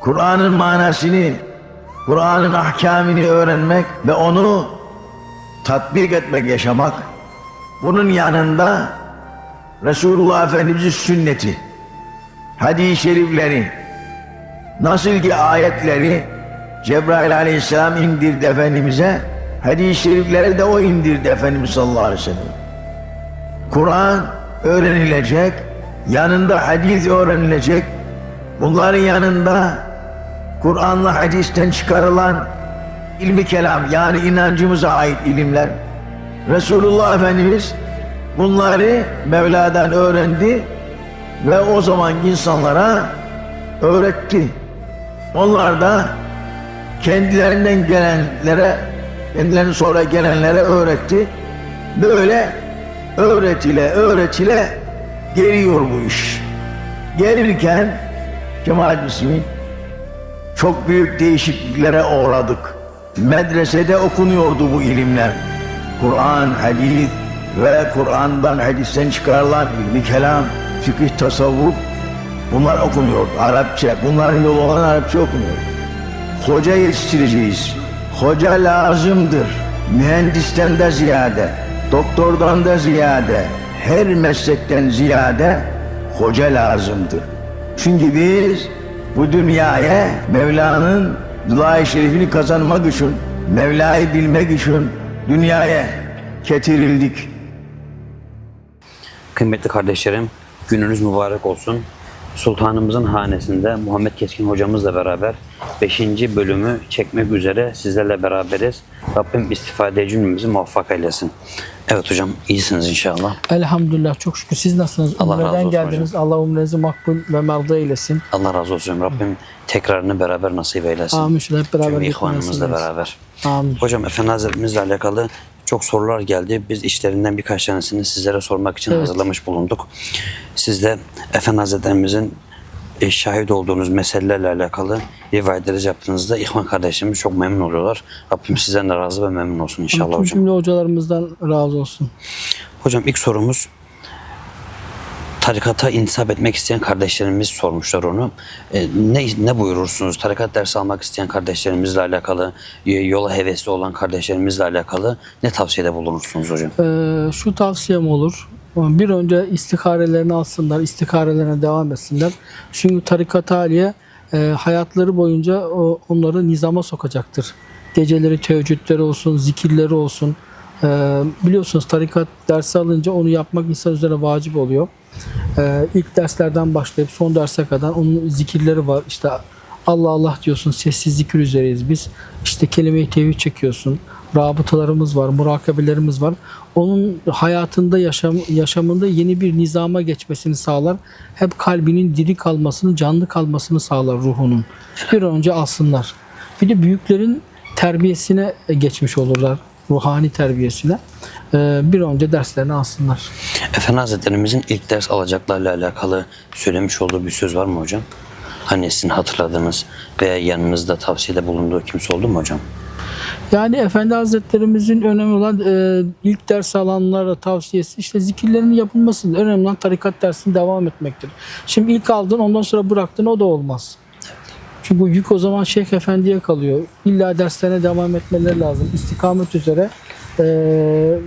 Kur'an'ın manasını, Kur'an'ın ahkamını öğrenmek ve onu tatbik etmek, yaşamak. Bunun yanında Resulullah Efendimiz'in sünneti, hadis-i şerifleri, nasıl ki ayetleri Cebrail aleyhisselam indirdi Efendimiz'e, hadis-i şerifleri de o indirdi Efendimiz sallallahu aleyhi ve sellem. Kur'an öğrenilecek, yanında hadis öğrenilecek, bunların yanında Kur'an'la hadisten çıkarılan ilmi kelam yani inancımıza ait ilimler. Resulullah Efendimiz bunları Mevla'dan öğrendi ve o zaman insanlara öğretti. Onlar da kendilerinden gelenlere, kendilerinden sonra gelenlere öğretti. Böyle öğretile öğretile geliyor bu iş. Gelirken Cemaat Müslümin çok büyük değişikliklere uğradık. Medresede okunuyordu bu ilimler. Kur'an, hadis ve Kur'an'dan hadisten çıkarılan ilmi kelam, fıkıh, tasavvuf bunlar okunuyordu. Arapça, bunların yolu olan Arapça okunuyor. Hoca yetiştireceğiz. Hoca lazımdır. Mühendisten de ziyade, doktordan da ziyade, her meslekten ziyade hoca lazımdır. Çünkü biz bu dünyaya Mevla'nın dua-i şerifini kazanmak için, Mevla'yı bilmek için dünyaya getirildik. Kıymetli kardeşlerim, gününüz mübarek olsun. Sultanımızın hanesinde Muhammed Keskin hocamızla beraber 5. bölümü çekmek üzere sizlerle beraberiz. Rabbim istifade cümlemizi muvaffak eylesin. Evet hocam, iyisiniz inşallah. Elhamdülillah çok şükür. Siz nasılsınız? Allah razı Umre'den olsun geldiniz. Allah umrenizi makbul ve merda eylesin. Allah razı olsun. Rabbim tekrarını beraber nasip eylesin. Amin. Hep beraber Tüm ihvanımızla beraber. Amin. Hocam Efendi Hazretimizle alakalı çok sorular geldi. Biz işlerinden birkaç tanesini sizlere sormak için Evet. hazırlamış bulunduk. Siz de Efendi Hazretlerimizin e, şahit olduğunuz meselelerle alakalı rivayetleri yaptığınızda ihvan kardeşlerimiz çok memnun oluyorlar. Rabbim sizden de razı ve memnun olsun inşallah Tüm hocam. cümle hocalarımızdan razı olsun. Hocam ilk sorumuz tarikata intisap etmek isteyen kardeşlerimiz sormuşlar onu. E, ne ne buyurursunuz? Tarikat dersi almak isteyen kardeşlerimizle alakalı, e, yola hevesli olan kardeşlerimizle alakalı ne tavsiyede bulunursunuz hocam? Ee, şu tavsiyem olur. Bir önce istiharelerini alsınlar, istikarelerine devam etsinler. Çünkü tarikat haliye e, hayatları boyunca o, onları nizama sokacaktır. Geceleri teheccüdleri olsun, zikirleri olsun. Ee, biliyorsunuz tarikat dersi alınca onu yapmak insan üzerine vacip oluyor. Ee, ilk derslerden başlayıp son derse kadar onun zikirleri var. İşte Allah Allah diyorsun, sessiz zikir üzereyiz biz. İşte kelime-i tevhid çekiyorsun. Rabıtalarımız var, murakabelerimiz var. Onun hayatında, yaşam, yaşamında yeni bir nizama geçmesini sağlar. Hep kalbinin diri kalmasını, canlı kalmasını sağlar ruhunun. Bir önce alsınlar. Bir de büyüklerin terbiyesine geçmiş olurlar. Ruhani terbiyesine. Ee, bir önce derslerini alsınlar. Efendi Hazretlerimizin ilk ders alacaklarla alakalı söylemiş olduğu bir söz var mı hocam? Sizin hatırladığınız veya yanınızda tavsiyede bulunduğu kimse oldu mu hocam? Yani Efendi Hazretlerimizin önemli olan e, ilk ders alanlara tavsiyesi işte zikirlerin yapılması. Önemli olan tarikat dersine devam etmektir. Şimdi ilk aldın ondan sonra bıraktın o da olmaz. Çünkü bu yük o zaman Şeyh Efendi'ye kalıyor. İlla derslerine devam etmeleri lazım. İstikamet üzere e,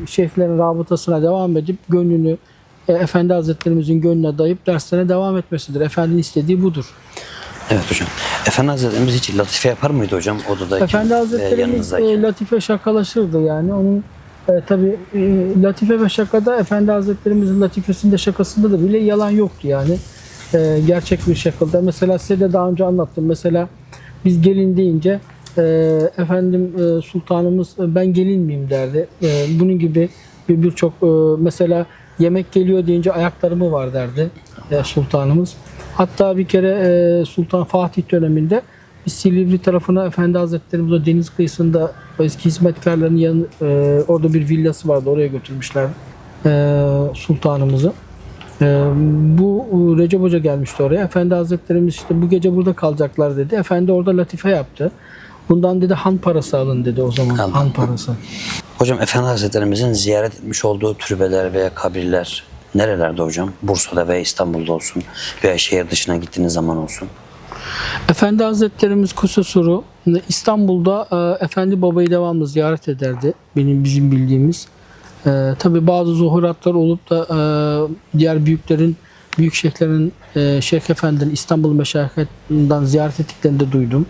şeyhlerin rabıtasına devam edip gönlünü e, Efendi Hazretlerimizin gönlüne dayıp derslerine devam etmesidir. Efendinin istediği budur. Evet hocam. Efendi Hazretlerimiz hiç latife yapar mıydı hocam odadayken Efendi veya Hazretlerimiz e, latife şakalaşırdı yani. Onun e, tabi latife ve şakada Efendi Hazretlerimizin latifesinde şakasında da bile yalan yoktu yani. E, gerçek bir şakada. Mesela size de daha önce anlattım. Mesela biz gelin deyince e, efendim e, sultanımız e, ben gelin miyim derdi. E, bunun gibi bir birçok e, mesela yemek geliyor deyince ayaklarımı var derdi e, sultanımız. Hatta bir kere e, Sultan Fatih döneminde biz Silivri tarafına Efendi Hazretlerimiz o deniz kıyısında o eski hizmetkarların yanı, e, orada bir villası vardı oraya götürmüşler e, sultanımızı. E, bu e, Recep Hoca gelmişti oraya. Efendi Hazretlerimiz işte bu gece burada kalacaklar dedi. Efendi orada latife yaptı. Bundan dedi han parası alın dedi o zaman. Han parası. Hocam Efendi Hazretlerimizin ziyaret etmiş olduğu türbeler veya kabirler nerelerde hocam? Bursa'da veya İstanbul'da olsun veya şehir dışına gittiğiniz zaman olsun. Efendi Hazretlerimiz Kususuru İstanbul'da e, Efendi Baba'yı devamlı ziyaret ederdi. Benim bizim bildiğimiz. E, Tabi bazı zuhuratlar olup da e, diğer büyüklerin, büyük şeyhlerin, e, Şeyh Efendi'nin İstanbul Meşayihatinden ziyaret ettiklerini de duydum.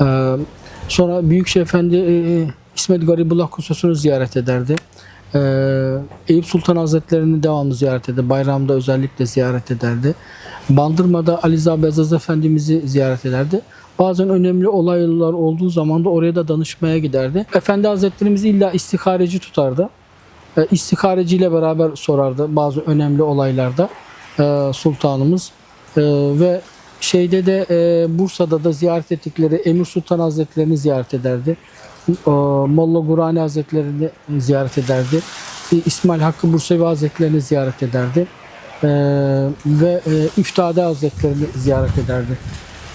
E, sonra Büyük Şeyh Efendi e, İsmet Garibullah Kususu'nu ziyaret ederdi. E, Eyüp Sultan Hazretleri'ni devamlı ziyaret ederdi. Bayramda özellikle ziyaret ederdi. Bandırma'da Ali Rıza Bezaz Efendimiz'i ziyaret ederdi. Bazen önemli olaylar olduğu zaman da oraya da danışmaya giderdi. Efendi Hazretlerimiz illa istihareci tutardı. E, beraber sorardı bazı önemli olaylarda e, sultanımız. E, ve şeyde de e, Bursa'da da ziyaret ettikleri Emir Sultan Hazretlerini ziyaret ederdi. Molla Gurani Hazretlerini ziyaret ederdi. E, İsmail Hakkı Bursevi Hazretlerini ziyaret ederdi. E, ve e, İftade Hazretlerini ziyaret ederdi.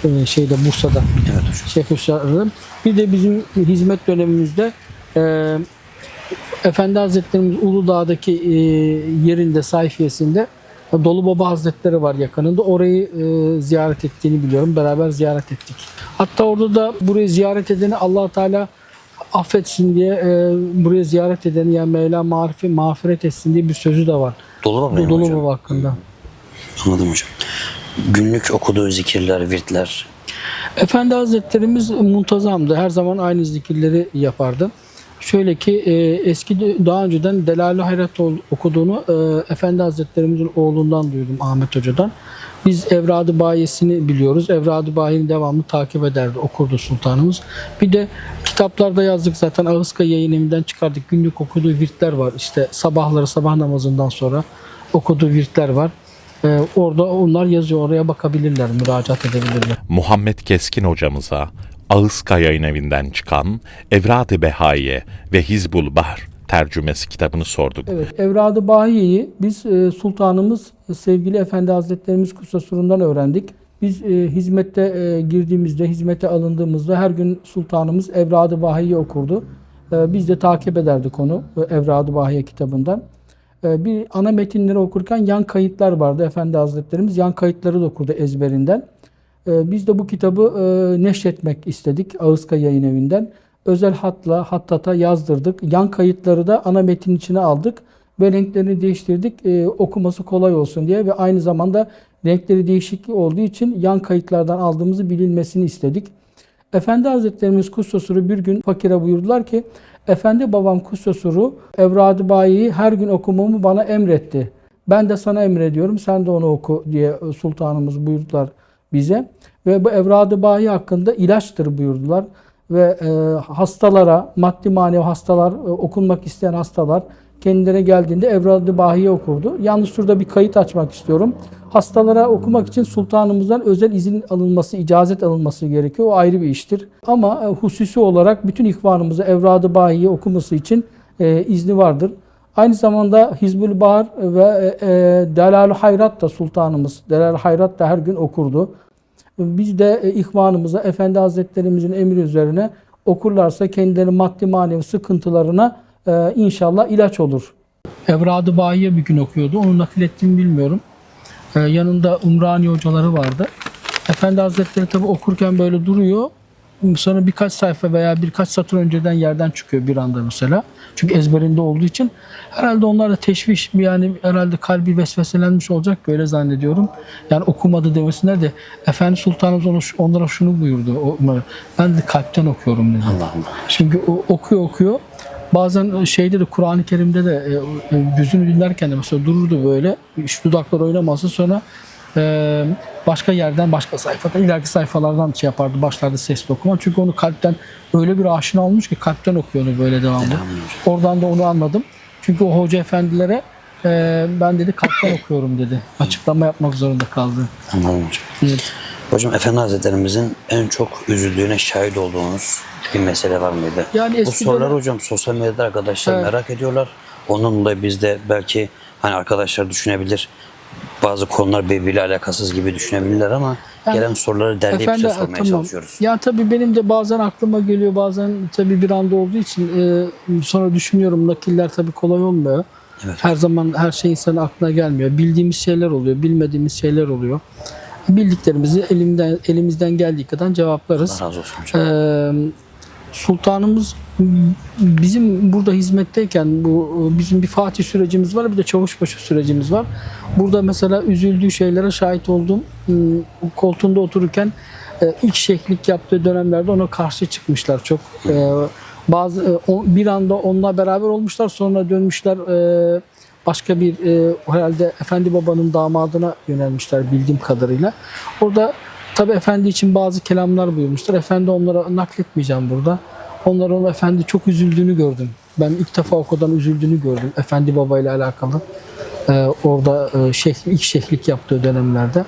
E, şeyde Bursa'da. Evet. Şeyh Hüsar'ın. Bir de bizim hizmet dönemimizde e, Efendi Hazretlerimiz Uludağ'daki e, yerinde, sayfiyesinde Dolu Baba Hazretleri var yakınında. Orayı e, ziyaret ettiğini biliyorum. Beraber ziyaret ettik. Hatta orada da burayı ziyaret edeni allah Teala affetsin diye e, buraya ziyaret edeni yani Mevla marifi mağfiret etsin diye bir sözü de var. Dolu baba mı Dolu hocam? Baba hakkında. Anladım hocam. Günlük okuduğu zikirler, virtler. Efendi Hazretlerimiz muntazamdı. Her zaman aynı zikirleri yapardı. Şöyle ki e, eski daha önceden Delal-i Hayrat okuduğunu e, Efendi Hazretlerimizin oğlundan duydum Ahmet Hoca'dan. Biz Evrad-ı Bayesini biliyoruz. Evrad-ı Bayi'ni devamlı takip ederdi, okurdu sultanımız. Bir de kitaplarda yazdık zaten Ağızka yayın evinden çıkardık. Günlük okuduğu virtler var. İşte sabahları sabah namazından sonra okuduğu virtler var. E, orada onlar yazıyor. Oraya bakabilirler, müracaat edebilirler. Muhammed Keskin hocamıza Ağızka yayın evinden çıkan Evrad-ı Behaiye ve Hizbul Bahr tercümesi kitabını sorduk. Evet, Evrad-ı Bahiye'yi biz e, sultanımız e, sevgili Efendi Hazretlerimiz Kusasur'undan öğrendik. Biz e, hizmette e, girdiğimizde, hizmete alındığımızda her gün sultanımız Evrad-ı Bahiye okurdu. E, biz de takip ederdik onu e, Evrad-ı Bahiye kitabından. E, bir ana metinleri okurken yan kayıtlar vardı Efendi Hazretlerimiz. Yan kayıtları da okurdu ezberinden. E, biz de bu kitabı e, neşretmek istedik Ağızka Yayın Evi'nden. Özel hatla, hattata yazdırdık. Yan kayıtları da ana metin içine aldık ve renklerini değiştirdik e, okuması kolay olsun diye ve aynı zamanda renkleri değişik olduğu için yan kayıtlardan aldığımızı bilinmesini istedik. Efendi Hazretlerimiz Kustosuru bir gün fakire buyurdular ki Efendi babam Kustosuru Evrad-ı Bayi'yi her gün okumamı bana emretti. Ben de sana emrediyorum sen de onu oku diye sultanımız buyurdular bize. Ve bu Evrad-ı Bayi hakkında ilaçtır buyurdular. Ve e, hastalara, maddi manevi hastalar, e, okunmak isteyen hastalar kendilerine geldiğinde Evrad-ı Bahi'yi okurdu. Yalnız şurada bir kayıt açmak istiyorum. Hastalara okumak için sultanımızdan özel izin alınması, icazet alınması gerekiyor. O ayrı bir iştir. Ama e, hususi olarak bütün ihvanımıza Evrad-ı Bahi'yi okuması için e, izni vardır. Aynı zamanda Hizbül Bahar ve Delal-i Hayrat da sultanımız, Delal-i Hayrat da her gün okurdu. Biz de e, ihvanımıza Efendi Hazretlerimizin emri üzerine okurlarsa kendileri maddi manevi sıkıntılarına e, inşallah ilaç olur. Evrad-ı bir gün okuyordu. Onu nakil ettiğimi bilmiyorum. E, yanında Umrani hocaları vardı. Efendi Hazretleri tabi okurken böyle duruyor. Sonra birkaç sayfa veya birkaç satır önceden yerden çıkıyor bir anda mesela. Çünkü ezberinde olduğu için. Herhalde onlar da teşviş yani herhalde kalbi vesveselenmiş olacak ki öyle zannediyorum. Yani okumadı demesinler de Efendi Sultanımız ona, onlara şunu buyurdu. Ben de kalpten okuyorum dedi. Allah Allah. Çünkü o okuyor okuyor. Bazen şeyde de Kur'an-ı Kerim'de de e, e, yüzünü dinlerken de mesela dururdu böyle. Şu dudaklar oynaması sonra e, başka yerden başka sayfadan ileriki sayfalardan şey yapardı başlarda sesli okuma. Çünkü onu kalpten öyle bir aşina olmuş ki kalpten okuyordu böyle devamlı. Oradan da onu anladım. Çünkü o hoca efendilere e, ben dedi kalpten okuyorum dedi. Açıklama yapmak zorunda kaldı. Anladım hocam. Evet. Hocam Efendi Hazretlerimizin en çok üzüldüğüne şahit olduğunuz bir mesele var mıydı? Yani Bu sorular hocam sosyal medyada arkadaşlar Evet. merak ediyorlar. Ondan dolayı biz de belki hani arkadaşlar düşünebilir. Bazı konular birbiriyle alakasız gibi düşünebilirler ama Yani- gelen soruları derleyip size sormaya tamam. çalışıyoruz. Ya tabii benim de bazen aklıma geliyor bazen tabii bir anda olduğu için e, sonra düşünüyorum nakiller tabii kolay olmuyor. Evet. Her zaman her şey insanın aklına gelmiyor. Bildiğimiz şeyler oluyor, bilmediğimiz şeyler oluyor. bildiklerimizi elimden elimizden geldiği kadar cevaplarız. Allah razı olsun hocam. Ee, sultanımız bizim burada hizmetteyken bu bizim bir Fatih sürecimiz var bir de Çavuşbaşı sürecimiz var. Burada mesela üzüldüğü şeylere şahit oldum. Hmm, Koltuğunda otururken e, ilk şeyhlik yaptığı dönemlerde ona karşı çıkmışlar çok. Ee, bazı e, bir anda onunla beraber olmuşlar sonra dönmüşler e, başka bir e, herhalde Efendi Baba'nın damadına yönelmişler bildiğim kadarıyla. Orada tabi Efendi için bazı kelamlar buyurmuşlar. Efendi onlara nakletmeyeceğim burada. Onların onun Efendi çok üzüldüğünü gördüm. Ben ilk defa o kadar üzüldüğünü gördüm. Efendi Baba ile alakalı. Ee, orada e, şeyh, ilk şeyhlik yaptığı dönemlerde.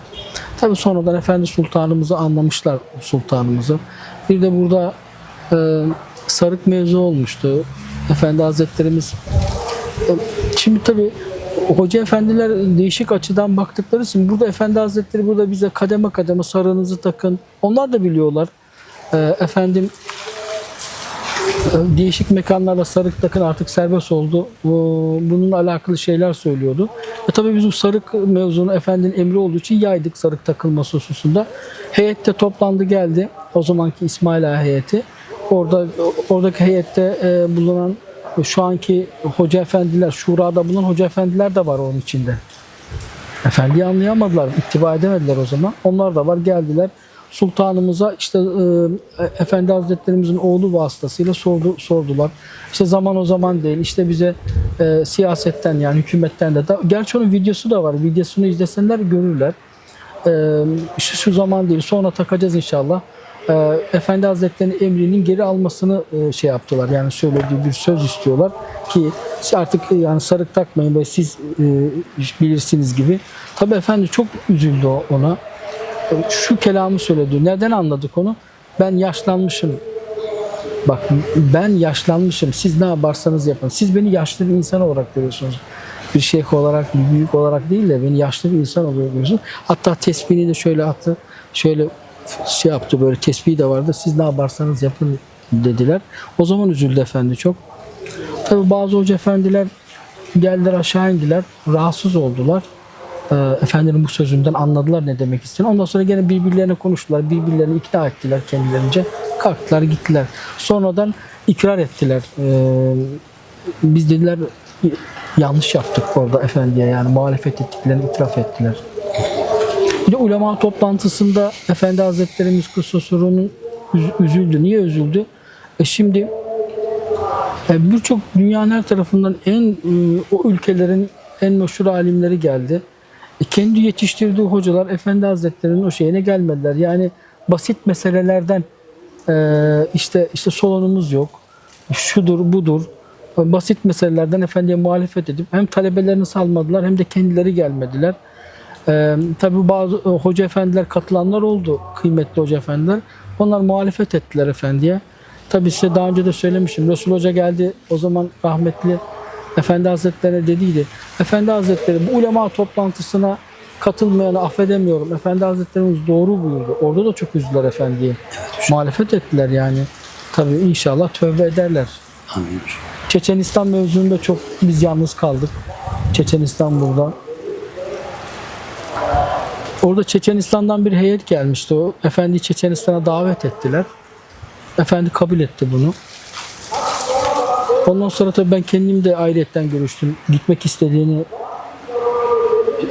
Tabi sonradan Efendi Sultanımızı anlamışlar Sultanımızı. Bir de burada e, sarık mevzu olmuştu. Efendi Hazretlerimiz Şimdi tabii hoca efendiler değişik açıdan baktıkları için burada efendi hazretleri burada bize kademe kademe sarığınızı takın. Onlar da biliyorlar. Ee, efendim e, değişik mekanlarda sarık takın artık serbest oldu. Bu- Bununla alakalı şeyler söylüyordu. E tabii biz bu sarık mevzunu efendinin emri olduğu için yaydık sarık takılması hususunda. Heyette toplandı geldi. O zamanki İsmail Ağa heyeti. Orada oradaki heyette e, bulunan şu anki hoca efendiler, şurada bulunan hoca efendiler de var onun içinde. Efendiyi anlayamadılar, ittiba edemediler o zaman. Onlar da var, geldiler. Sultanımıza işte e, Efendi Hazretlerimizin oğlu vasıtasıyla sordu, sordular. İşte zaman o zaman değil, işte bize e, siyasetten yani hükümetten de. da- Gerçi onun videosu da var, videosunu izlesenler görürler. E, şu, şu zaman değil, sonra takacağız inşallah. E, Efendi Hazretleri'nin emrinin geri almasını e, şey yaptılar. Yani söylediği bir söz istiyorlar ki artık e, yani sarık takmayın ve siz e, bilirsiniz gibi. Tabii efendi çok üzüldü ona. E, Şu kelamı söyledi. Neden anladık onu? Ben yaşlanmışım. Bak ben yaşlanmışım. Siz ne yaparsanız yapın. Siz beni yaşlı bir insan olarak görüyorsunuz. Bir şeyh olarak, bir büyük olarak değil de beni yaşlı bir insan olarak görüyorsunuz. Hatta tesbihini de şöyle attı. Şöyle şey yaptı böyle tesbihi de vardı. Siz ne yaparsanız yapın dediler. O zaman üzüldü efendi çok. Tabi bazı hoca efendiler geldiler aşağı indiler. Rahatsız oldular. Ee, efendinin bu sözünden anladılar ne demek istediğini. Ondan sonra gene birbirlerine konuştular. Birbirlerini ikna ettiler kendilerince. Kalktılar gittiler. Sonradan ikrar ettiler. Ee, biz dediler yanlış yaptık orada efendiye yani muhalefet ettiklerini itiraf ettiler. Bir de ulema toplantısında Efendi Hazretlerimiz Kususuru'nun üz- üzüldü. Niye üzüldü? E şimdi e, birçok dünyanın her tarafından en e, o ülkelerin en meşhur alimleri geldi. E, kendi yetiştirdiği hocalar Efendi Hazretleri'nin o şeyine gelmediler. Yani basit meselelerden e, işte işte solonumuz yok, şudur budur e, basit meselelerden efendiye muhalefet edip hem talebelerini salmadılar hem de kendileri gelmediler. Ee, tabii bazı e, hoca efendiler katılanlar oldu. Kıymetli hoca efendiler. Onlar muhalefet ettiler efendiye. Tabii size daha önce de söylemişim. Resul Hoca geldi o zaman rahmetli Efendi Hazretlerine dediydi. Efendi Hazretleri bu ulema toplantısına katılmayanı affedemiyorum. Efendi Hazretlerimiz doğru buyurdu. Orada da çok üzdüler efendiye. Muhalefet ettiler yani. Tabii inşallah tövbe ederler. Amin. Çeçenistan mevzunda çok biz yalnız kaldık. Çeçenistan burada. Orada Çeçenistan'dan bir heyet gelmişti. O efendi Çeçenistan'a davet ettiler. Efendi kabul etti bunu. Ondan sonra tabii ben kendim de ayrıyetten görüştüm. Gitmek istediğini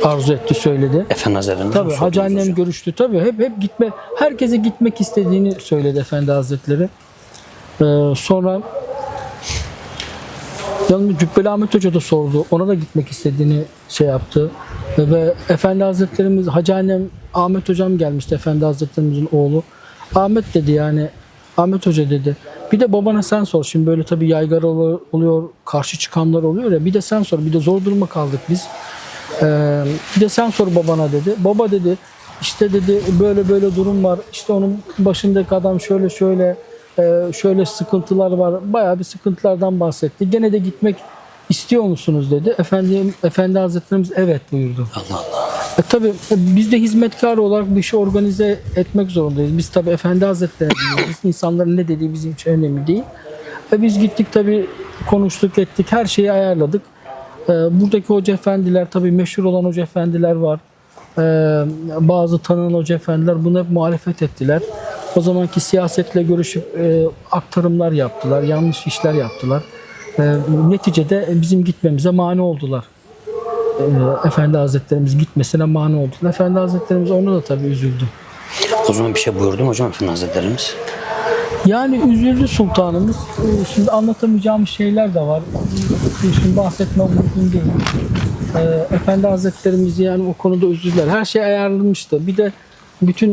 arzu etti, söyledi. Efendi Hazretleri'nin Tabii Hacı annem hocam? görüştü. Tabii hep hep gitme herkese gitmek istediğini söyledi Efendi Hazretleri. Ee, sonra Yanımda Cübbeli Ahmet Hoca da sordu. Ona da gitmek istediğini şey yaptı. Ve, Efendi Hazretlerimiz, Hacı annem Ahmet Hocam gelmişti. Efendi Hazretlerimizin oğlu. Ahmet dedi yani. Ahmet Hoca dedi. Bir de babana sen sor. Şimdi böyle tabii yaygara oluyor, karşı çıkanlar oluyor ya. Bir de sen sor. Bir de zor duruma kaldık biz. Ee, bir de sen sor babana dedi. Baba dedi işte dedi böyle böyle durum var. İşte onun başındaki adam şöyle şöyle şöyle sıkıntılar var. Bayağı bir sıkıntılardan bahsetti. Gene de gitmek istiyor musunuz dedi. Efendim Efendi Hazretlerimiz evet buyurdu. Allah Allah. E, tabii biz de hizmetkar olarak bu işi organize etmek zorundayız. Biz tabii Efendi Hazretleri dinliyoruz. İnsanların ne dediği bizim için önemli değil. E, biz gittik tabii konuştuk ettik her şeyi ayarladık. E, buradaki hoca efendiler tabii meşhur olan hoca efendiler var. e, bazı tanınan hoca efendiler buna hep muhalefet ettiler. O zamanki siyasetle görüşüp e, aktarımlar yaptılar, yanlış işler yaptılar. E, neticede bizim gitmemize mani oldular. E, Efendi Hazretlerimiz gitmesine mani oldular. Efendi Hazretlerimiz ona da tabii üzüldü. O zaman bir şey buyurdu mu hocam Efendi Hazretlerimiz? Yani üzüldü sultanımız. Ee, Şimdi anlatamayacağım şeyler de var. Şimdi bahsetmem mümkün değil. Ee, Efendi Hazretlerimiz yani o konuda üzüldüler. Her şey ayarlanmıştı. Bir de bütün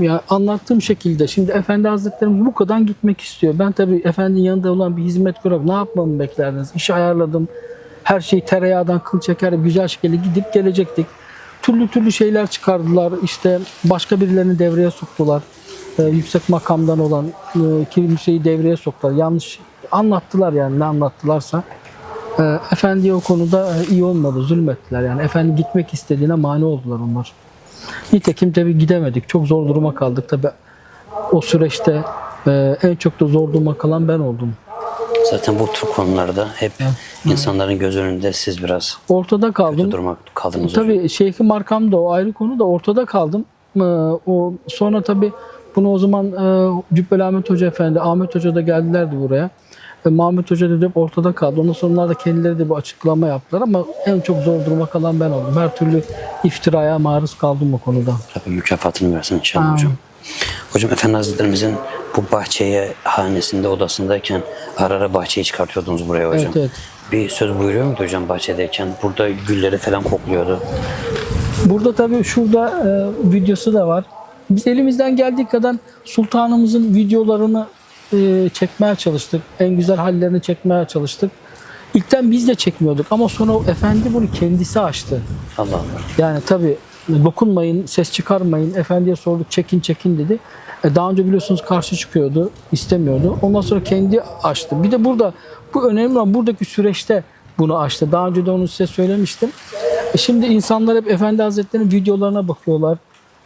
e, ya anlattığım şekilde şimdi Efendi Hazretlerimiz bu kadar gitmek istiyor. Ben tabii Efendinin yanında olan bir hizmet görev ne yapmamı beklerdiniz? İşi ayarladım. Her şey tereyağdan kıl çeker güzel şekilde gidip gelecektik. Türlü türlü şeyler çıkardılar. İşte başka birilerini devreye soktular. Ee, yüksek makamdan olan e, kimseyi devreye soktular. Yanlış anlattılar yani ne anlattılarsa. Ee, efendiye o konuda e, iyi olmadı, zulmettiler. Yani efendi gitmek istediğine mani oldular onlar. Nitekim tabi gidemedik. Çok zor duruma kaldık. Tabi o süreçte e, en çok da zor duruma kalan ben oldum. Zaten bu tür konularda hep insanların göz önünde siz biraz Ortada kaldım. kötü durmak kaldınız hocam. Tabii Şeyh'im arkamda o ayrı konu da ortada kaldım. Ee, O sonra tabii bunu o zaman e, Cübbeli Ahmet Hoca Efendi, Ahmet Hoca da geldilerdi buraya. E, Mahmut Hoca dedi hep ortada kaldı. Ondan sonra onlar da kendileri de bir açıklama yaptılar ama en çok zor duruma kalan ben oldum. Her türlü iftiraya maruz kaldım o konuda. Rabbim mükafatını versin inşallah Amin. hocam. Hocam Efendi Hazretlerimizin bu bahçeye, hanesinde, odasındayken ara ara bahçeyi çıkartıyordunuz buraya hocam. Evet, evet. Bir söz buyuruyor muydu hocam bahçedeyken? Burada gülleri falan kokluyordu. Burada tabii şurada e, videosu da var. Biz elimizden geldiği kadar sultanımızın videolarını e, çekmeye çalıştık. En güzel hallerini çekmeye çalıştık. İlkten biz de çekmiyorduk ama sonra o efendi bunu kendisi açtı. Allah Allah. Yani tabii dokunmayın, ses çıkarmayın. Efendiye sorduk çekin çekin dedi. E, daha önce biliyorsunuz karşı çıkıyordu, istemiyordu. Ondan sonra kendi açtı. Bir de burada bu önemli olan buradaki süreçte bunu açtı. Daha önce de onu size söylemiştim. E, şimdi insanlar hep Efendi Hazretleri'nin videolarına bakıyorlar.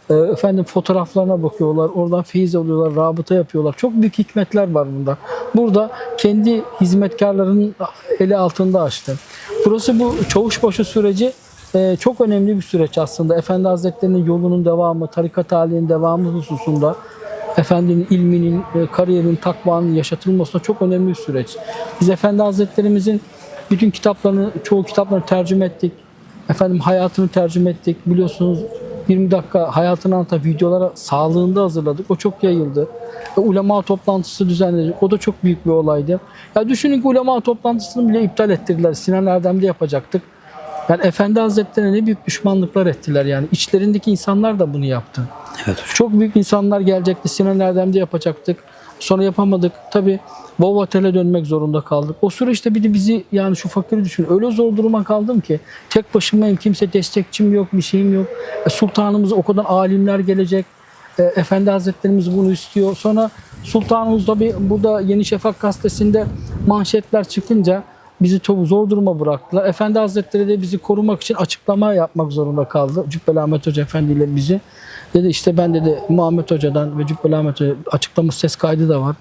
E, efendim fotoğraflarına bakıyorlar. Oradan feyiz alıyorlar, rabıta yapıyorlar. Çok büyük hikmetler var bunda. Burada kendi hizmetkarlarının eli altında açtı. Burası bu çavuşbaşı süreci e, çok önemli bir süreç aslında. Efendi Hazretleri'nin yolunun devamı, tarikat halinin devamı hususunda Efendinin ilminin, e, kariyerin, takvanın yaşatılmasına çok önemli bir süreç. Biz Efendi Hazretlerimizin bütün kitaplarını, çoğu kitaplarını tercüme ettik. Efendim hayatını tercüme ettik. Biliyorsunuz 20 dakika hayatını anlatan videolara sağlığında hazırladık. O çok yayıldı. E, ulema toplantısı düzenledik. O da çok büyük bir olaydı. Ya düşünün ki ulema toplantısını bile iptal ettirdiler. Sinan Erdem'de yapacaktık. Yani Efendi Hazretleri'ne ne büyük düşmanlıklar ettiler yani. içlerindeki insanlar da bunu yaptı. Evet. Çok büyük insanlar gelecekti. Sinan Erdem'de yapacaktık. Sonra yapamadık. Tabii Vovotel'e dönmek zorunda kaldık. O süreçte bir de bizi yani şu fakiri düşün. Öyle zor duruma kaldım ki tek başımayım. Kimse destekçim yok, bir şeyim yok. E, sultanımız o kadar alimler gelecek. E, Efendi Hazretlerimiz bunu istiyor. Sonra sultanımız tabii burada Yeni Şafak gazetesinde manşetler çıkınca bizi çok zor duruma bıraktılar. Efendi Hazretleri de bizi korumak için açıklama yapmak zorunda kaldı. Cübbeli Ahmet Hoca Efendi ile bizi. Dedi işte ben dedi Muhammed Hoca'dan ve Cübbeli Ahmet Hoca açıklama ses kaydı da var.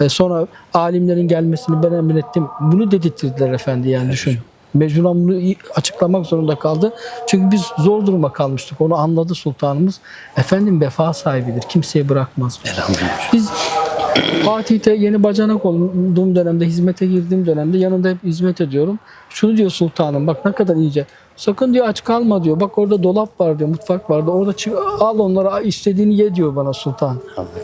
E, sonra alimlerin gelmesini ben emrettim. Bunu dedirttirdiler efendi yani düşün. Mecburen bunu açıklamak zorunda kaldı. Çünkü biz zor duruma kalmıştık. Onu anladı sultanımız. Efendim vefa sahibidir. Kimseye bırakmaz. Elhamdülillah. Biz Fatih'te yeni bacanak olduğum dönemde, hizmete girdiğim dönemde yanında hep hizmet ediyorum. Şunu diyor sultanım bak ne kadar iyice. Sakın diyor aç kalma diyor. Bak orada dolap var diyor, mutfak vardı. Orada çık, al onları istediğini ye diyor bana sultan.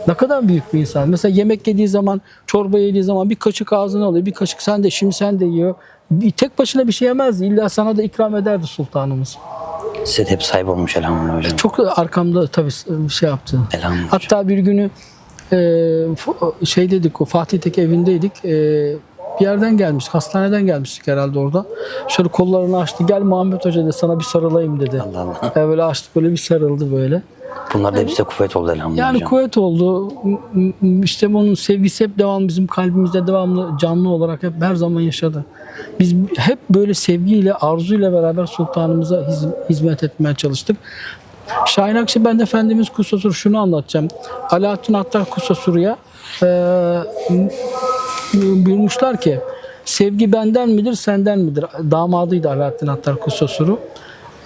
Ne kadar büyük bir insan. Mesela yemek yediği zaman, çorba yediği zaman bir kaşık ağzına alıyor. Bir kaşık sen de şimdi sen de yiyor. Bir, tek başına bir şey yemezdi. İlla sana da ikram ederdi sultanımız. Size de hep sahip olmuş elhamdülillah hocam. Çok arkamda tabii şey yaptı. Elhamdülillah. Hatta bir günü e, şey dedik o Fatih'teki evindeydik. E, bir yerden gelmiş, hastaneden gelmiştik herhalde orada. Şöyle kollarını açtı. Gel Muhammed Hoca dedi sana bir sarılayım dedi. Allah Allah. E, böyle açtı böyle bir sarıldı böyle. Bunlar da hepsi kuvvet oldu elhamdülillah Yani hocam. kuvvet oldu. İşte onun sevgisi hep devam bizim kalbimizde devamlı canlı olarak hep her zaman yaşadı. Biz hep böyle sevgiyle, arzuyla beraber sultanımıza hiz- hizmet etmeye çalıştık. Şahin Akşebendi Efendimiz Kusasur şunu anlatacağım. Alaaddin Attar Kusasur'ya eee buyurmuşlar ki sevgi benden midir senden midir? Damadıydı Alaaddin Attar Kusasur'u.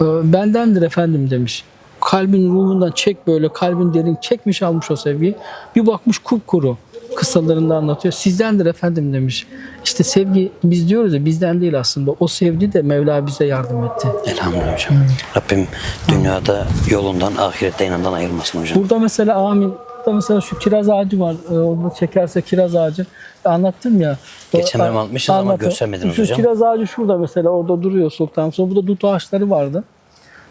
Ee, bendendir efendim demiş. Kalbin ruhundan çek böyle kalbin derin çekmiş almış o sevgiyi. Bir bakmış kupkuru kıssalarında anlatıyor. Sizdendir efendim demiş. İşte sevgi biz diyoruz ya bizden değil aslında. O sevdi de Mevla bize yardım etti. Elhamdülillah hocam. Rabbim dünyada yolundan, ahirette inandan ayırmasın hocam. Burada mesela amin. Burada mesela şu kiraz ağacı var. Ee, Orada çekerse kiraz ağacı. Anlattım ya. Geçen bölüm anlatmışsınız ama göstermediniz şu hocam. kiraz ağacı şurada mesela orada duruyor sultan. Sonra burada dut ağaçları vardı.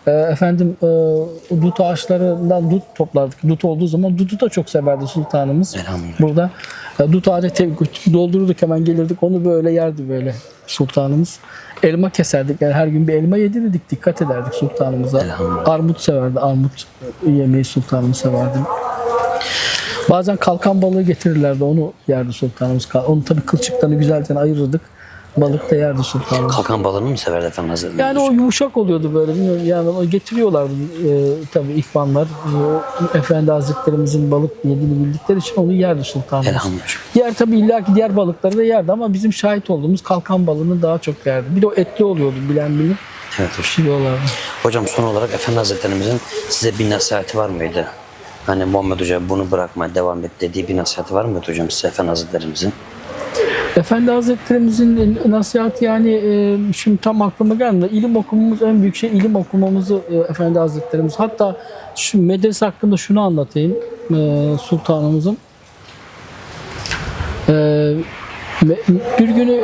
Ee, efendim e, dut ağaçlarından dut toplardık. Dut olduğu zaman dutu da çok severdi sultanımız. Elhamdülillah. Burada e, dut ağacı doldururduk hemen gelirdik onu böyle yerdi böyle sultanımız. Elma keserdik yani her gün bir elma yedirirdik dikkat ederdik sultanımıza. Armut severdi armut yemeği sultanımız severdi. Bazen kalkan balığı getirirlerdi onu yerdi sultanımız. Onu tabii kılçıklarını güzelce ayırırdık. Balık da yerdi sultanımız. Kalkan balığını mı severdi efendim Hazretleri? Yani o yumuşak oluyordu böyle bilmiyorum yani o getiriyorlardı e, tabii ihvanlar. E, Efendi Hazretlerimizin balık yediğini bildikleri için onu yerdi sultanımız. Elhamdülillah. Diğer tabii illaki diğer balıkları da yerdi ama bizim şahit olduğumuz kalkan balığını daha çok yerdi. Bir de o etli oluyordu bilen bilir. Evet hocam. Pişiriyorlardı. Hocam son olarak Efendi Hazretlerimizin size bir nasihati var mıydı? Hani Muhammed Hoca bunu bırakma, devam et dediği bir nasihati var mıydı hocam size Efendi Hazretlerimizin? Efendi Hazretlerimizin nasihatı yani e, şimdi tam aklıma gelmedi. İlim okumamız en büyük şey ilim okumamızı e, Efendi Hazretlerimiz. Hatta şu medrese hakkında şunu anlatayım e, sultanımızın. Bir günü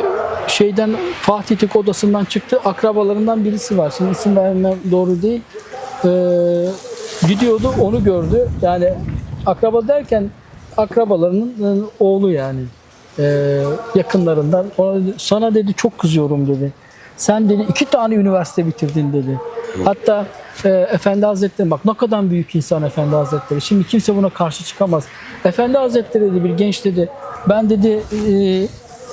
şeyden Fatih odasından çıktı. Akrabalarından birisi var. Şimdi isim vermem doğru değil. Gidiyordu onu gördü. Yani akraba derken akrabalarının oğlu yani e, yakınlarından ona dedi, sana dedi çok kızıyorum dedi. Sen dedi iki tane üniversite bitirdin dedi. Hatta e, Efendi Hazretleri bak ne kadar büyük insan Efendi Hazretleri. Şimdi kimse buna karşı çıkamaz. Efendi Hazretleri dedi bir genç dedi. Ben dedi e,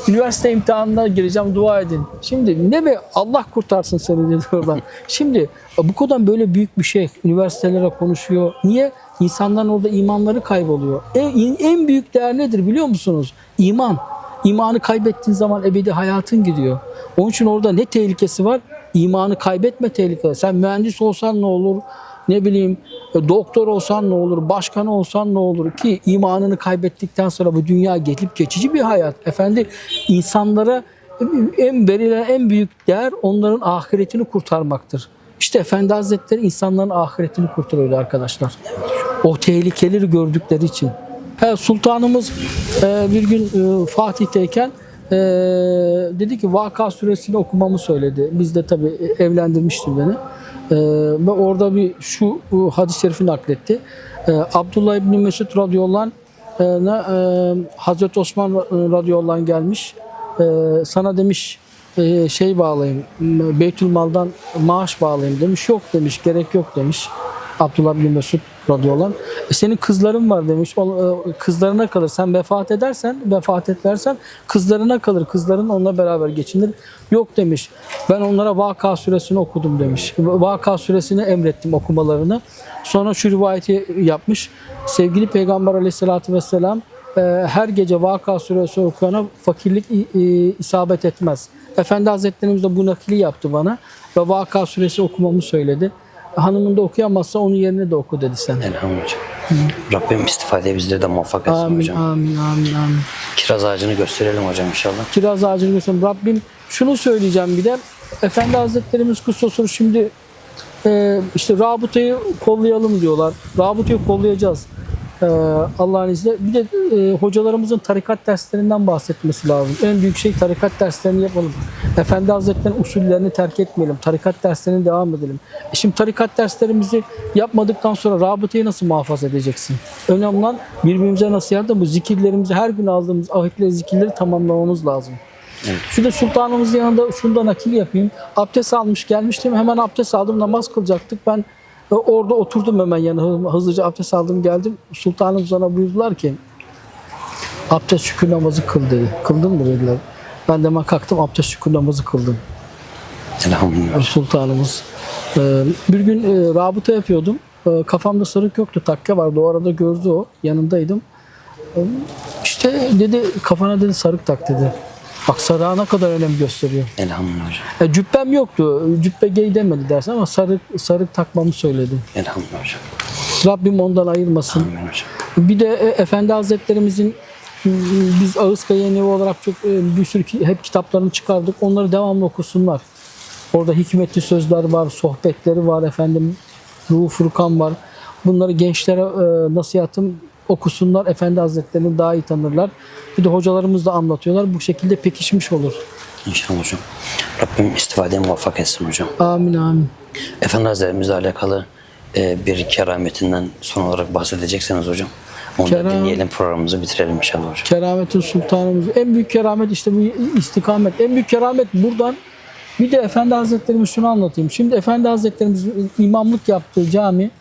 üniversite imtihanına gireceğim dua edin. Şimdi ne be Allah kurtarsın seni dedi oradan. Şimdi bu kadar böyle büyük bir şey üniversitelere konuşuyor. Niye? İnsanların orada imanları kayboluyor. En, en büyük değer nedir biliyor musunuz? İman. İmanı kaybettiğin zaman ebedi hayatın gidiyor. Onun için orada ne tehlikesi var? İmanı kaybetme tehlikesi. Sen mühendis olsan ne olur? Ne bileyim e, doktor olsan ne olur? Başkan olsan ne olur? Ki imanını kaybettikten sonra bu dünya gelip geçici bir hayat. Efendi insanlara en verilen en büyük değer onların ahiretini kurtarmaktır. İşte Efendi Hazretleri insanların ahiretini kurtarıyordu arkadaşlar. O tehlikeleri gördükleri için. Sultanımız e, bir gün e, Fatih'teyken dedi ki Vaka suresini okumamı söyledi. Biz de tabii evlendirmişti beni. E, ve orada bir şu hadis-i şerifi nakletti. E, Abdullah İbni Mesud radıyallahu anh, e, Hazreti Osman radıyallahu anh gelmiş. E, sana demiş e, şey bağlayayım, Beytülmal'dan maaş bağlayayım demiş. Yok demiş, gerek yok demiş. Abdullah bin Mesud radıyallahu anh. E, senin kızların var demiş. O, e, kızlarına kalır. Sen vefat edersen, vefat edersen kızlarına kalır. Kızların onunla beraber geçinir. Yok demiş. Ben onlara Vaka suresini okudum demiş. Vaka suresini emrettim okumalarını. Sonra şu rivayeti yapmış. Sevgili Peygamber aleyhissalatü vesselam e, her gece Vaka suresi okuyana fakirlik isabet etmez. Efendi Hazretlerimiz de bu nakili yaptı bana ve Vaka suresi okumamı söyledi. Hanımın da okuyamazsa onun yerine de oku dedi sen. Elhamdülillah hocam. Rabbim istifadeye bizleri de muvaffak etsin Amin, hocam. amin, amin, amin. Kiraz ağacını gösterelim hocam inşallah. Kiraz ağacını göstereyim. Rabbim şunu söyleyeceğim bir de. Efendi Hazretlerimiz kutsosur şimdi e, işte rabıtayı kollayalım diyorlar. Rabıtayı kollayacağız. E, Allah'ın izniyle. Bir de e, hocalarımızın tarikat derslerinden bahsetmesi lazım. En büyük şey tarikat derslerini yapalım. Efendi Hazretleri'nin usullerini terk etmeyelim. Tarikat derslerine devam edelim. E şimdi tarikat derslerimizi yapmadıktan sonra rabıtayı nasıl muhafaza edeceksin? Önemli olan birbirimize nasihat da bu zikirlerimizi her gün aldığımız ahitleri zikirleri tamamlamamız lazım. Şu da sultanımızın yanında şundan nakil yapayım. Abdest almış gelmiştim. Hemen abdest aldım. Namaz kılacaktık. Ben orada oturdum hemen yani hı- hızlıca abdest aldım geldim. Sultanımız bana buyurdular ki abdest şükür namazı kıl dedi. Kıldın mı dediler. Ben de hemen kalktım abdest şükür namazı kıldım. Elhamdülillah. Sultanımız. Ee, bir gün e, rabıta yapıyordum. Ee, kafamda sarık yoktu. Takke vardı. O arada gördü o. Yanındaydım. Ee, işte dedi kafana dedi sarık tak dedi. Bak sarığa ne kadar önem gösteriyor. Elhamdülillah hocam. E, cübbem yoktu. Cübbe gay demedi dersin ama sarık sarık takmamı söyledi. Elhamdülillah hocam. Rabbim ondan ayırmasın. Amin hocam. Bir de e, Efendi Hazretlerimizin m, biz Ağızkaya Enevi olarak çok e, bir sürü ki- hep kitaplarını çıkardık. Onları devamlı okusunlar. Orada hikmetli sözler var, sohbetleri var efendim. Ruhu Furkan var. Bunları gençlere e, nasihatım okusunlar. Efendi Hazretlerini daha iyi tanırlar. Bir de hocalarımız da anlatıyorlar. Bu şekilde pekişmiş olur. İnşallah hocam. Rabbim istifadeye muvaffak etsin hocam. Amin amin. Efendi Hazretlerimizle alakalı e, bir kerametinden son olarak bahsedecekseniz hocam. Onu da Keram- dinleyelim programımızı bitirelim inşallah hocam. Kerametin sultanımız. En büyük keramet işte bu istikamet. En büyük keramet buradan. Bir de Efendi Hazretlerimiz şunu anlatayım. Şimdi Efendi Hazretlerimiz imamlık yaptığı cami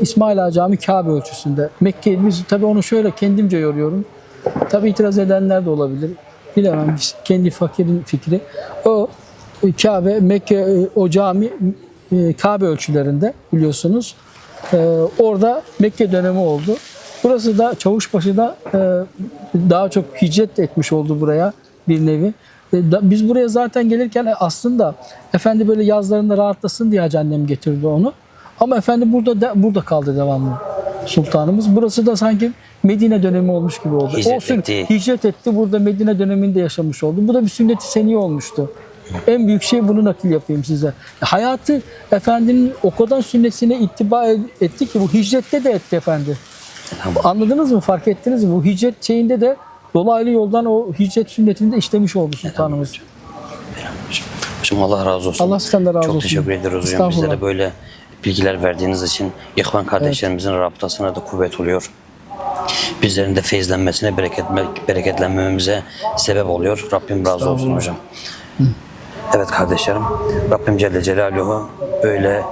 İsmail Ağa Camii Kabe ölçüsünde. Mekke biz tabii onu şöyle kendimce yoruyorum. Tabii itiraz edenler de olabilir. Bilemem kendi fakirin fikri. O e, Kabe Mekke e, o cami e, Kabe ölçülerinde biliyorsunuz. Orada Mekke dönemi oldu. Burası da Çavuşbaşı'da e, daha çok hicret etmiş oldu buraya bir nevi. Da- Biz buraya zaten gelirken aslında efendi böyle yazlarında rahatlasın diye Hacı annem getirdi onu. Ama efendi burada de- burada kaldı devamlı sultanımız. Burası da sanki Medine dönemi olmuş gibi oldu. Hicret Olsun, etti. hicret etti burada Medine döneminde yaşamış oldu. Bu da bir sünnet-i seniye olmuştu. En büyük şey bunu nakil yapayım size. Hayatı efendinin o kadar sünnetine ittiba etti ki bu hicrette de etti efendi. Anladınız mı? Fark ettiniz mi? Bu hicret şeyinde de dolaylı yoldan o hicret sünnetini de işlemiş oldu sultanımız. Hocam Allah razı olsun. Allah sizden de razı Çok olsun. teşekkür ederiz hocam. Bizlere böyle bilgiler verdiğiniz için İhvan kardeşlerimizin rabıtasına da kuvvet oluyor. Bizlerin de feyizlenmesine, bereketme, bereketlenmemize sebep oluyor. Rabbim razı olsun hocam. Evet kardeşlerim, Rabbim Celle Celaluhu öyle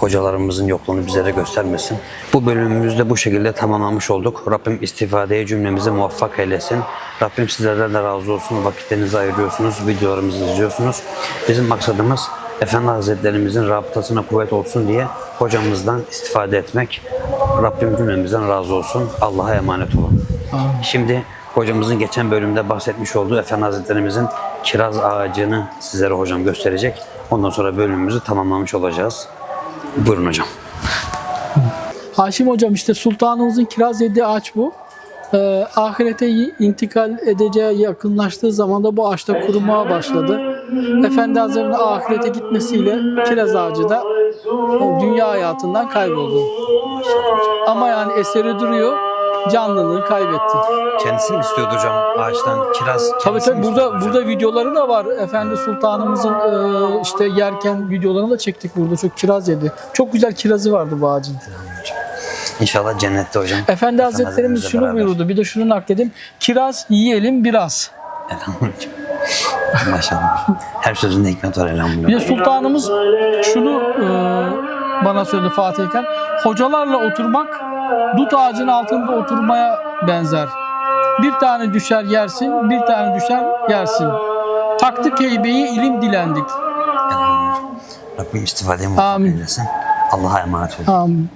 hocalarımızın yokluğunu bizlere göstermesin. Bu bölümümüzü de bu şekilde tamamlamış olduk. Rabbim istifadeye cümlemizi muvaffak eylesin. Rabbim sizlerden de razı olsun. Vakitlerinizi ayırıyorsunuz, videolarımızı izliyorsunuz. Bizim maksadımız Efendi Hazretlerimizin rabıtasına kuvvet olsun diye hocamızdan istifade etmek. Rabbim cümlemizden razı olsun. Allah'a emanet olun. Şimdi hocamızın geçen bölümde bahsetmiş olduğu Efendi Hazretlerimizin kiraz ağacını sizlere hocam gösterecek. Ondan sonra bölümümüzü tamamlamış olacağız. Buyurun hocam. Haşim hocam işte sultanımızın kiraz yediği ağaç bu. Ee, ahirete intikal edeceği yakınlaştığı zaman da bu ağaçta kurumaya başladı. Efendi Hazretleri'nin ahirete gitmesiyle kiraz ağacı da e, dünya hayatından kayboldu. Ama yani eseri duruyor, canlılığı kaybetti. Kendisi mi istiyordu hocam ağaçtan kiraz? Tabii tabii burada burada videoları da var. Efendi Sultanımızın e, işte yerken videolarını da çektik burada. Çok kiraz yedi. Çok güzel kirazı vardı bu ağacın. İnşallah cennette hocam. Efendi Hazretlerimiz Hazretlerimizle şunu beraber. buyurdu. Bir de şunu nakledeyim. Kiraz yiyelim biraz. Elhamdülillah. Maşallah. Her sözünde hikmet var Bir de elhamdülillah. sultanımız şunu e, bana söyledi Fatih'ken. Hocalarla oturmak dut ağacının altında oturmaya benzer. Bir tane düşer yersin, bir tane düşer yersin. Taktık heybeyi ilim dilendik. Elhamdülillah. Rabbim istifadeye muvaffak eylesin. Allah'a emanet olun. Amin.